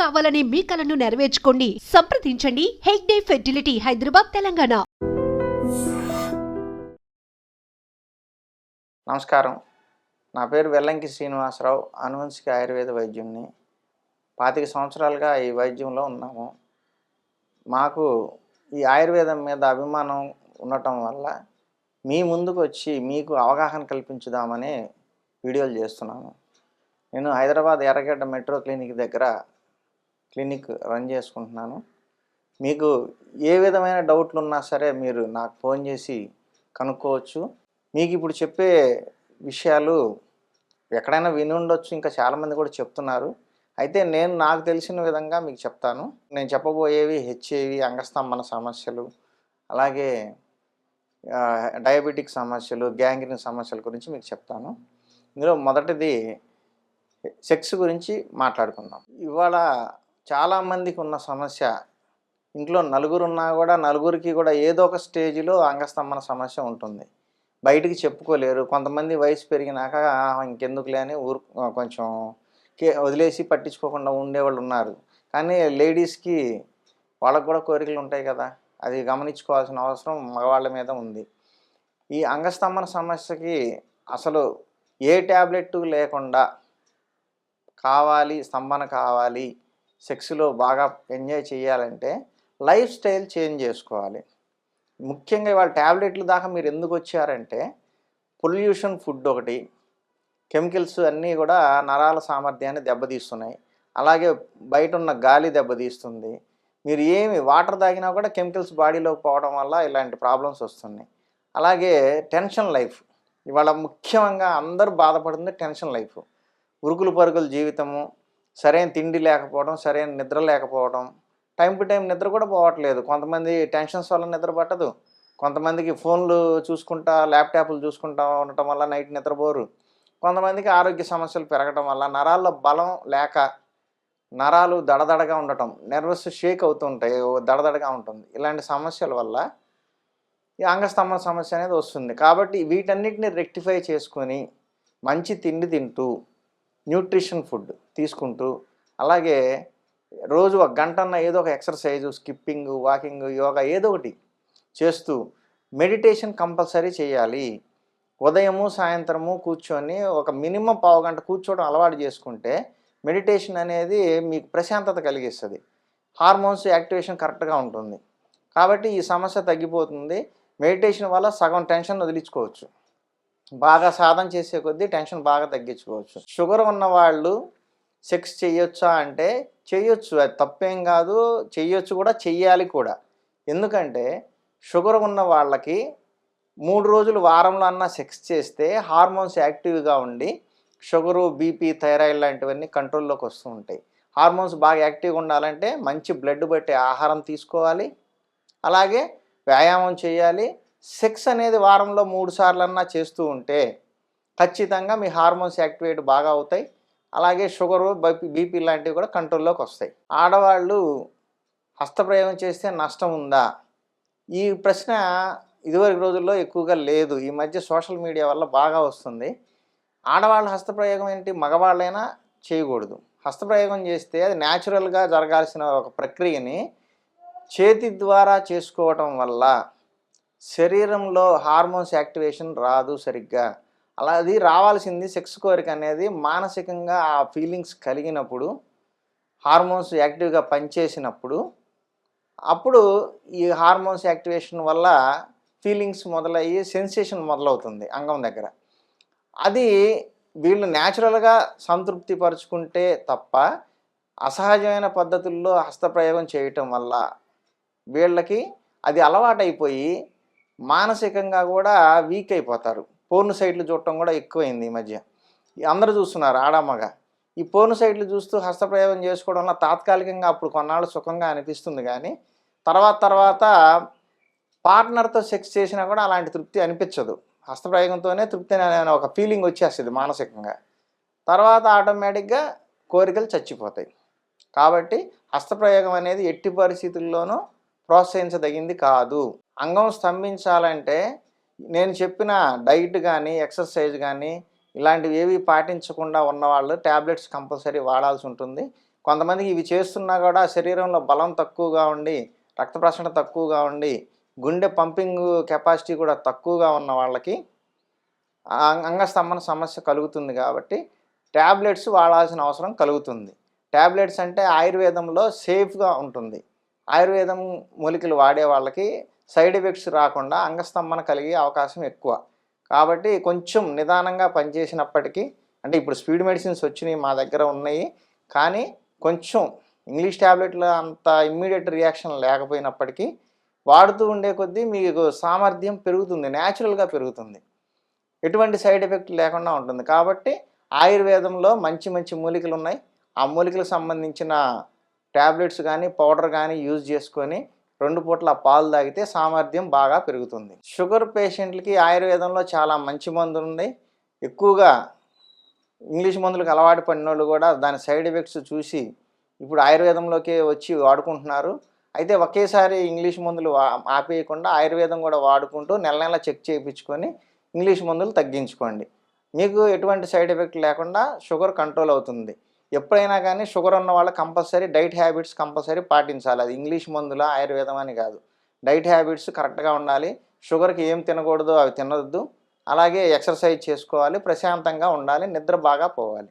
కావాలనే మీ కలను నెరవేర్చుకోండి. సంప్రదించండి. హెగ్డే ఫెర్టిలిటీ హైదరాబాద్ తెలంగాణ. నమస్కారం. నా పేరు వెల్లంకి శ్రీనివాసరావు అనువంశిక ఆయుర్వేద వైద్యుని పాతిక సంవత్సరాలుగా ఈ వైద్యంలో ఉన్నాము. మాకు ఈ ఆయుర్వేదం మీద అభిమానం ఉండటం వల్ల మీ ముందుకు వచ్చి మీకు అవగాహన కల్పించుదామని వీడియోలు చేస్తున్నాను. నేను హైదరాబాద్ ఎర్రగడ్డ మెట్రో క్లినిక్ దగ్గర క్లినిక్ రన్ చేసుకుంటున్నాను. మీకు ఏ విధమైన డౌట్లు ఉన్నా సరే మీరు నాకు ఫోన్ చేసి కనుక్కోవచ్చు. మీకు ఇప్పుడు చెప్పే విషయాలు ఎక్కడైనా విని ఉండొచ్చు ఇంకా చాలామంది కూడా చెప్తున్నారు. అయితే నేను నాకు తెలిసిన విధంగా మీకు చెప్తాను. నేను చెప్పబోయేవి హెచ్ఐవి అంగస్తంభన సమస్యలు అలాగే డయాబెటిక్ సమస్యలు గ్యాంగ్రీన్ సమస్యల గురించి మీకు చెప్తాను. ఇందులో మొదటిది సెక్స్ గురించి మాట్లాడుకుందాం. ఇవాళ చాలామందికి ఉన్న సమస్య ఇంట్లో నలుగురు ఉన్నా కూడా నలుగురికి కూడా ఏదో ఒక స్టేజ్లో అంగస్తంభన సమస్య ఉంటుంది. బయటికి చెప్పుకోలేరు. కొంతమంది వయసు పెరిగినాక ఇంకెందుకులే అని ఊరు కొంచెం కే- వదిలేసి పట్టించుకోకుండా ఉండేవాళ్ళు ఉన్నారు. కానీ లేడీస్కి వాళ్ళకు కూడా కోరికలు ఉంటాయి కదా. అది గమనించుకోవాల్సిన అవసరం మగవాళ్ళ మీద ఉంది. ఈ అంగస్తంభన సమస్యకి అసలు ఏ ట్యాబ్లెట్ లేకుండా కావాలి స్తంభన కావాలి సెక్స్లో బాగా ఎంజాయ్ చేయాలంటే లైఫ్ స్టైల్ చేంజ్ చేసుకోవాలి. ముఖ్యంగా ఇవాళ ట్యాబ్లెట్లు దాకా మీరు ఎందుకు వచ్చారంటే పొల్యూషన్ ఫుడ్ ఒకటి కెమికల్స్ అన్నీ కూడా నరాల సామర్థ్యాన్ని దెబ్బతీస్తున్నాయి. అలాగే బయట ఉన్న గాలి దెబ్బతీస్తుంది. మీరు ఏమి వాటర్ తాగినా కూడా కెమికల్స్ బాడీలోకి పోవడం వల్ల ఇలాంటి ప్రాబ్లమ్స్ వస్తున్నాయి. అలాగే టెన్షన్ లైఫ్. ఇవాళ ముఖ్యంగా అందరూ బాధపడుతుంది టెన్షన్ లైఫ్. ఉరుకులు పరుగుల జీవితము సరైన తిండి లేకపోవడం సరైన నిద్ర లేకపోవడం టైం టు టైం నిద్ర కూడా పోవట్లేదు. కొంతమంది టెన్షన్స్ వల్ల నిద్ర పట్టదు. కొంతమందికి ఫోన్లు చూసుకుంటా ల్యాప్టాప్లు చూసుకుంటా ఉండటం వల్ల నైట్ నిద్రపోరు కొంతమందికి ఆరోగ్య సమస్యలు పెరగటం వల్ల నరాల్లో బలం లేక నరాలు దడదడగా ఉండటం నర్వస్ షేక్ అవుతుంటాయి ఓ దడదడగా ఉంటుంది. ఇలాంటి సమస్యల వల్ల ఈ అంగస్తంభన సమస్య అనేది వస్తుంది. కాబట్టి వీటన్నిటిని రెక్టిఫై చేసుకొని మంచి తిండి తింటూ న్యూట్రిషన్ ఫుడ్ తీసుకుంటూ అలాగే రోజు ఒక గంటన్న ఏదో ఒక ఎక్సర్సైజు స్కిప్పింగ్ వాకింగ్ యోగా ఏదో ఒకటి చేస్తూ మెడిటేషన్ కంపల్సరీ చేయాలి. ఉదయము సాయంత్రము కూర్చొని ఒక మినిమం పావు గంట కూర్చోవడం అలవాటు చేసుకుంటే మెడిటేషన్ అనేది మీకు ప్రశాంతత కలిగిస్తుంది. హార్మోన్స్ యాక్టివేషన్ కరెక్ట్గా ఉంటుంది. కాబట్టి ఈ సమస్య తగ్గిపోతుంది. మెడిటేషన్ వల్ల సగం టెన్షన్ వదిలించుకోవచ్చు. బాగా సాధన చేసే కొద్దీ టెన్షన్ బాగా తగ్గించుకోవచ్చు. షుగర్ ఉన్న వాళ్ళు సెక్స్ చేయొచ్చా అంటే చేయొచ్చు. అది తప్పేం కాదు. చేయొచ్చు కూడా చెయ్యాలి కూడా. ఎందుకంటే షుగర్ ఉన్న వాళ్ళకి మూడు రోజులు వారంలో అన్నా సెక్స్ చేస్తే హార్మోన్స్ యాక్టివ్గా ఉండి షుగరు బీపీ థైరాయిడ్ లాంటివన్నీ కంట్రోల్లోకి వస్తూ ఉంటాయి. హార్మోన్స్ బాగా యాక్టివ్గా ఉండాలంటే మంచి బ్లడ్ బట్టి ఆహారం తీసుకోవాలి. అలాగే వ్యాయామం చేయాలి. సెక్స్ అనేది వారంలో మూడు సార్లన్నా చేస్తూ ఉంటే ఖచ్చితంగా మీ హార్మోన్స్ యాక్టివేట్ బాగా అవుతాయి. అలాగే షుగరు బీపీ బీపీ లాంటివి కూడా కంట్రోల్లోకి వస్తాయి. ఆడవాళ్ళు హస్తప్రయోగం చేస్తే నష్టం ఉందా? ఈ ప్రశ్న ఇదివరకు రోజుల్లో ఎక్కువగా లేదు. ఈ మధ్య సోషల్ మీడియా వల్ల బాగా వస్తుంది. ఆడవాళ్ళ హస్తప్రయోగం ఏంటి? మగవాళ్ళైనా చేయకూడదు. హస్తప్రయోగం చేస్తే అది న్యాచురల్గా జరగాల్సిన ఒక ప్రక్రియని చేతి ద్వారా చేసుకోవటం వల్ల శరీరంలో హార్మోన్స్ యాక్టివేషన్ రాదు సరిగ్గా. అలా అది రావాల్సింది సెక్స్ కోరిక అనేది మానసికంగా ఆ ఫీలింగ్స్ కలిగినప్పుడు హార్మోన్స్ యాక్టివ్గా పనిచేసినప్పుడు అప్పుడు ఈ హార్మోన్స్ యాక్టివేషన్ వల్ల ఫీలింగ్స్ మొదలయ్యి సెన్సేషన్ మొదలవుతుంది అంగం దగ్గర. అది వీళ్ళు న్యాచురల్గా సంతృప్తి పరుచుకుంటే తప్ప అసహజమైన పద్ధతుల్లో హస్తప్రయోగం చేయటం వల్ల వీళ్ళకి అది అలవాటైపోయి మానసికంగా కూడా వీక్ అయిపోతారు. పోర్ను సైట్లు చూడటం కూడా ఎక్కువైంది ఈ మధ్య. అందరు అందరూ చూస్తున్నారు ఆడమ్మగా ఈ పోర్ను సైట్లు చూస్తూ హస్తప్రయోగం చేసుకోవడం వల్ల తాత్కాలికంగా అప్పుడు కొన్నాళ్ళు సుఖంగా అనిపిస్తుంది కానీ తర్వాత తర్వాత పార్ట్నర్తో సెక్స్ చేసినా కూడా అలాంటి తృప్తి అనిపించదు. హస్తప్రయోగంతోనే తృప్తి అనే ఒక ఫీలింగ్ వచ్చేస్తుంది మానసికంగా. తర్వాత ఆటోమేటిక్గా కోరికలు చచ్చిపోతాయి. కాబట్టి హస్తప్రయోగం అనేది ఎట్టి పరిస్థితుల్లోనూ ప్రోత్సహించదగింది కాదు. అంగం స్తంభించాలంటే నేను చెప్పిన డైట్ కానీ ఎక్సర్సైజ్ కానీ ఇలాంటివి ఏవి పాటించకుండా ఉన్నవాళ్ళు ట్యాబ్లెట్స్ కంపల్సరీ వాడాల్సి ఉంటుంది. కొంతమందికి ఇవి చేస్తున్నా కూడా శరీరంలో బలం తక్కువగా ఉండి రక్త ప్రసరణ తక్కువగా ఉండి గుండె పంపింగ్ కెపాసిటీ కూడా తక్కువగా ఉన్న వాళ్ళకి అంగస్తంభన సమస్య కలుగుతుంది కాబట్టి ట్యాబ్లెట్స్ వాడాల్సిన అవసరం కలుగుతుంది. ట్యాబ్లెట్స్ అంటే ఆయుర్వేదంలో సేఫ్గా ఉంటుంది. ఆయుర్వేదం మూలికలు వాడే వాళ్ళకి సైడ్ ఎఫెక్ట్స్ రాకుండా అంగస్తంభన కలిగే అవకాశం ఎక్కువ. కాబట్టి కొంచెం నిదానంగా పనిచేసినప్పటికీ అంటే ఇప్పుడు స్పీడ్ మెడిసిన్స్ వచ్చినాయి మా దగ్గర ఉన్నాయి కానీ కొంచెం ఇంగ్లీష్ ట్యాబ్లెట్ల అంత ఇమ్మీడియట్ రియాక్షన్ లేకపోయినప్పటికీ వాడుతూ ఉండే కొద్దీ మీకు సామర్థ్యం పెరుగుతుంది న్యాచురల్గా పెరుగుతుంది. ఎటువంటి సైడ్ ఎఫెక్ట్ లేకుండా ఉంటుంది. కాబట్టి ఆయుర్వేదంలో మంచి మంచి మూలికలు ఉన్నాయి. ఆ మూలికలకు సంబంధించిన ట్యాబ్లెట్స్ కానీ పౌడర్ కానీ యూజ్ చేసుకొని రెండు పూట్ల పాలు తాగితే సామర్థ్యం బాగా పెరుగుతుంది. షుగర్ పేషెంట్లకి ఆయుర్వేదంలో చాలా మంచి మందులు ఉన్నాయి ఎక్కువగా ఇంగ్లీష్ మందులకు అలవాటు పడిన వాళ్ళు కూడా దాని సైడ్ ఎఫెక్ట్స్ చూసి ఇప్పుడు ఆయుర్వేదంలోకి వచ్చి వాడుకుంటున్నారు. అయితే ఒకేసారి ఇంగ్లీష్ మందులు ఆపేయకుండా ఆయుర్వేదం కూడా వాడుకుంటూ నెల నెల చెక్ చేయించుకొని ఇంగ్లీష్ మందులు తగ్గించుకోండి. మీకు ఎటువంటి సైడ్ ఎఫెక్ట్ లేకుండా షుగర్ కంట్రోల్ అవుతుంది. ఎప్పుడైనా కానీ షుగర్ ఉన్న వాళ్ళు కంపల్సరీ డైట్ హ్యాబిట్స్ కంపల్సరీ పాటించాలి. అది ఇంగ్లీష్ మందుల ఆయుర్వేదం అని కాదు. డైట్ హ్యాబిట్స్ కరెక్ట్గా ఉండాలి. షుగర్కి ఏం తినకూడదు అవి తినొద్దు. అలాగే ఎక్సర్సైజ్ చేసుకోవాలి. ప్రశాంతంగా ఉండాలి. నిద్ర బాగా పోవాలి.